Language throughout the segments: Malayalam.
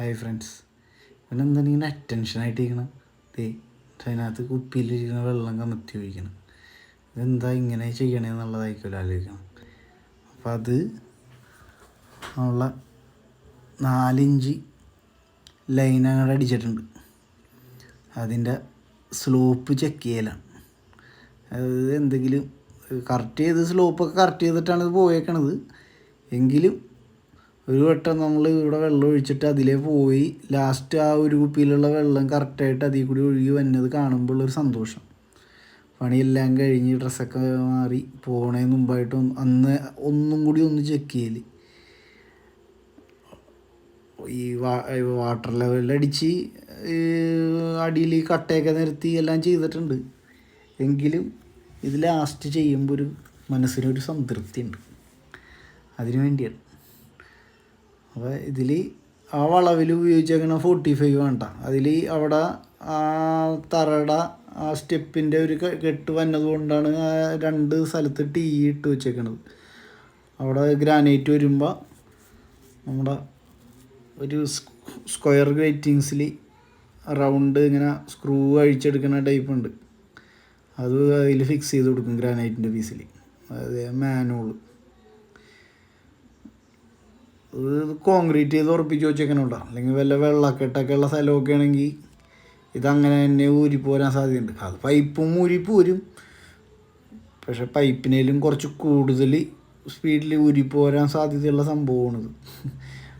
ഹായ് ഫ്രണ്ട്സ് ഇവനെന്താണ് ഇങ്ങനെ അറ്റൻഷൻ ആയിട്ടിരിക്കണം? ദേ അതിനകത്ത് കുപ്പിയിലിരിക്കുന്ന വെള്ളം കമത്തി ഒഴിക്കണം. ഇതെന്താ ഇങ്ങനെ ചെയ്യണേന്നുള്ളതായിരിക്കുമല്ലോ ആലോചിക്കണം. അപ്പം അത് ഉള്ള നാലിഞ്ച് ലൈൻ അങ്ങോട്ട് അടിച്ചിട്ടുണ്ട്. അതിന്റെ സ്ലോപ്പ് ചെക്ക് ചെയ്യലാണ്. അത് എന്തെങ്കിലും കറക്റ്റ് ചെയ്ത് സ്ലോപ്പൊക്കെ കറക്റ്റ് ചെയ്തിട്ടാണ് ഇത് പോയേക്കണത്. എങ്കിലും ഒരു വട്ടം നമ്മൾ ഇവിടെ വെള്ളം ഒഴിച്ചിട്ട് അതിലേ പോയി ലാസ്റ്റ് ആ ഒരു കുപ്പിയിലുള്ള വെള്ളം കറക്റ്റായിട്ട് അതിൽ കൂടി ഒഴുകി കാണുമ്പോൾ ഒരു സന്തോഷം. പണിയെല്ലാം കഴിഞ്ഞ് ഡ്രസ്സൊക്കെ മാറി പോണതിന് മുമ്പായിട്ട് അന്ന് ഒന്നും കൂടി ഒന്ന് ചെക്ക് ചെയ്യൽ. ഈ വാട്ടർ ലെവലിലടിച്ച് അടിയിൽ കട്ടയൊക്കെ നിരത്തി എല്ലാം ചെയ്തിട്ടുണ്ട്. എങ്കിലും ഇത് ലാസ്റ്റ് ചെയ്യുമ്പോൾ ഒരു മനസ്സിനൊരു സംതൃപ്തി ഉണ്ട് അതിനു വേണ്ടിയാണ്. അപ്പോൾ ഇതിൽ ആ വളവിൽ ഉപയോഗിച്ചേക്കണ ഫോർട്ടി ഫൈവ് വേണ്ട. അതിൽ അവിടെ ആ തറയുടെ ആ സ്റ്റെപ്പിന്റെ ഒരു കെട്ട് വന്നതുകൊണ്ടാണ് രണ്ട് സ്ഥലത്ത് ടീ ഇട്ട് വെച്ചേക്കണത്. അവിടെ ഗ്രാനൈറ്റ് വരുമ്പോൾ നമ്മുടെ ഒരു സ്ക്വയർ ഗ്രേറ്റിങ്സിൽ റൗണ്ട് ഇങ്ങനെ സ്ക്രൂ അഴിച്ചെടുക്കുന്ന ടൈപ്പ് ഉണ്ട്. അത് അതിൽ ഫിക്സ് ചെയ്ത് കൊടുക്കും ഗ്രാനൈറ്റിന്റെ പീസിൽ അതായത് മാനുവൾ കോൺക്രീറ്റ് ചെയ്ത് ഉറപ്പിച്ച് വെച്ചേക്കണുണ്ടാവും അല്ലെങ്കിൽ വല്ല വെള്ളക്കെട്ടൊക്കെ ഉള്ള സ്ഥലമൊക്കെ ആണെങ്കിൽ ഇതങ്ങനെ തന്നെ ഊരിപ്പോരാൻ സാധ്യതയുണ്ട്. അത് പൈപ്പും ഊരിപ്പോരും പക്ഷെ പൈപ്പിനേലും കുറച്ച് കൂടുതൽ സ്പീഡിൽ ഊരിപ്പോരാൻ സാധ്യതയുള്ള സംഭവമാണിത്.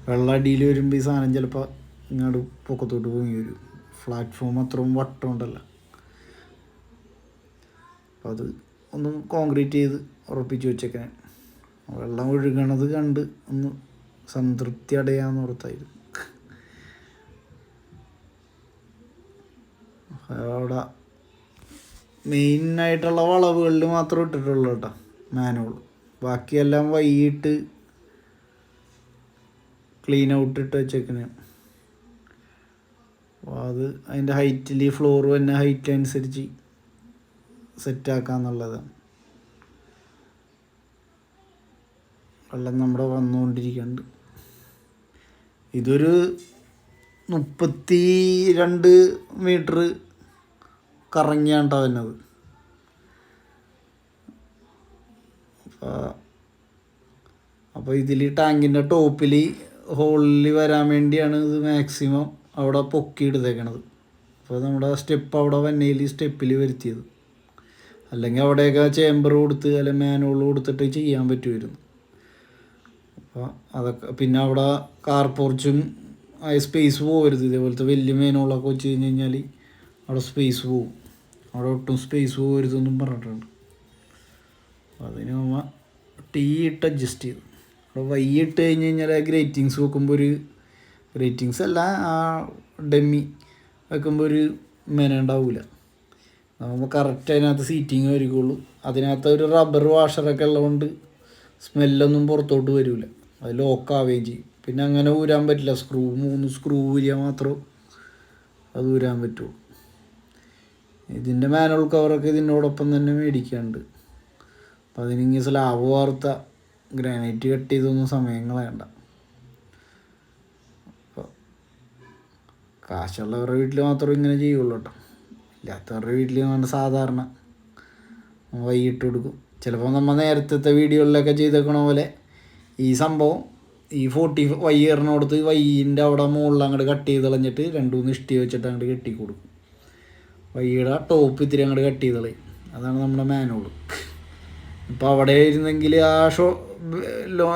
വെള്ളം അടിയിൽ വരുമ്പോൾ ഈ സാധനം ചിലപ്പോൾ ഇങ്ങോട്ട് പൊക്കത്തോട്ട് പൊങ്ങി വരും. പ്ലാറ്റ്ഫോം അത്രയും വട്ടമുണ്ടല്ല. അപ്പോൾ അത് ഒന്ന് കോൺക്രീറ്റ് ചെയ്ത് ഉറപ്പിച്ച് വെച്ചേക്കാൻ വെള്ളം ഒഴുകണത് കണ്ട് ഒന്ന് സംതൃപ്തി അടയാന്ന് ഓർത്തായിരുന്നു. അവിടെ മെയിനായിട്ടുള്ള വളവുകളിൽ മാത്രം ഇട്ടിട്ടുള്ളൂ കേട്ടോ മാനുവൾ ബാക്കിയെല്ലാം വൈകിട്ട് ക്ലീൻ ഔട്ട് ഇട്ട് വെച്ചേക്കണേ. അപ്പോൾ അത് അതിന്റെ ഹൈറ്റിൽ ഫ്ലോർ തന്നെ ഹൈറ്റ് അനുസരിച്ച് സെറ്റാക്കാന്നുള്ളതാണ് വെള്ളം നമ്മുടെ വന്നുകൊണ്ടിരിക്കുന്നുണ്ട്. ഇതൊരു മുപ്പത്തി രണ്ട് മീറ്റർ കറങ്ങിയാണ് വന്നത്. അപ്പോൾ ഇതിൽ ടാങ്കിന്റെ ടോപ്പിൽ ഹോളിൽ വരാൻ വേണ്ടിയാണ് ഇത് മാക്സിമം അവിടെ പൊക്കി എടുത്തേക്കണത് അപ്പോൾ നമ്മുടെ സ്റ്റെപ്പ് അവിടെ വന്നയിൽ സ്റ്റെപ്പിൽ വരുത്തിയത്. അല്ലെങ്കിൽ അവിടെയൊക്കെ ചേമ്പർ കൊടുത്ത് അല്ലെങ്കിൽ മാനുവൾ കൊടുത്തിട്ട് ചെയ്യാൻ പറ്റുമായിരുന്നു അപ്പോൾ അതൊക്കെ പിന്നെ അവിടെ കാർ പോർച്ചും സ്പേസ് പോകരുത് ഇതേപോലത്തെ വലിയ മേനോളൊക്കെ വെച്ച് കഴിഞ്ഞ് കഴിഞ്ഞാൽ അവിടെ സ്പേസ് പോവും. അവിടെ ഒട്ടും സ്പേസ് പോകരുതെന്നും പറഞ്ഞിട്ടുണ്ട്. അതിന് നമ്മൾ ടീ ഇട്ട് അഡ്ജസ്റ്റ് ചെയ്തു. അവിടെ വൈ ഇട്ട് കഴിഞ്ഞ് കഴിഞ്ഞാൽ ഗ്രേറ്റിങ്സ് വെക്കുമ്പോൾ ഒരു ഗ്രേറ്റിങ്സ് അല്ല ആ ഡെമ്മി വെക്കുമ്പോൾ ഒരു മെന ഉണ്ടാവില്ല നമ്മൾ കറക്റ്റ് അതിനകത്ത് സീറ്റിങ് വരികയുള്ളൂ അതിനകത്ത് ഒരു റബ്ബർ വാഷറൊക്കെ ഉള്ളതുകൊണ്ട് സ്മെല്ലൊന്നും പുറത്തോട്ട് വരില്ല അത് ലോക്കാവുകയും ചെയ്യും. പിന്നെ അങ്ങനെ ഊരാൻ പറ്റില്ല. സ്ക്രൂ മൂന്ന് സ്ക്രൂ ഊരിയാൽ മാത്രം അത് ഊരാൻ പറ്റുള്ളൂ ഇതിന്റെ മാനുവൽ കവറൊക്കെ ഇതിനോടൊപ്പം തന്നെ മേടിക്കാണ്ട് അപ്പം അതിനിങ്ങ സ്ലാബ് വാർത്ത ഗ്രാനൈറ്റ് കട്ട് ചെയ്തൊന്നും സമയം അപ്പോൾ കാശുള്ളവരുടെ വീട്ടിൽ മാത്രമേ ഇങ്ങനെ ചെയ്യുള്ളൂ കേട്ടോ. ഇല്ലാത്തവരുടെ വീട്ടിൽ നമ്മൾ സാധാരണ. വൈകിട്ട് കൊടുക്കും. ചിലപ്പോൾ നമ്മൾ നേരത്തെ വീഡിയോകളിലൊക്കെ ചെയ്തേക്കണ പോലെ ഈ സംഭവം ഈ ഫോർട്ടി വൈ എറിനോടത്ത് വൈന്റെ അവിടെ മുകളിൽ അങ്ങോട്ട് കട്ട് ചെയ്ത് കളഞ്ഞിട്ട് രണ്ട് മൂന്ന് ഇഷ്ടി വെച്ചിട്ട് അങ്ങോട്ട് കെട്ടി കൊടുക്കും. വൈയുടെ ടോപ്പ് ഇത്തിരി അങ്ങോട്ട് കട്ട് ചെയ്ത് കളയും. അതാണ് നമ്മുടെ മാനോൾ ഇപ്പോൾ അവിടെ ഇരുന്നെങ്കിൽ ആ ഷോ ലോ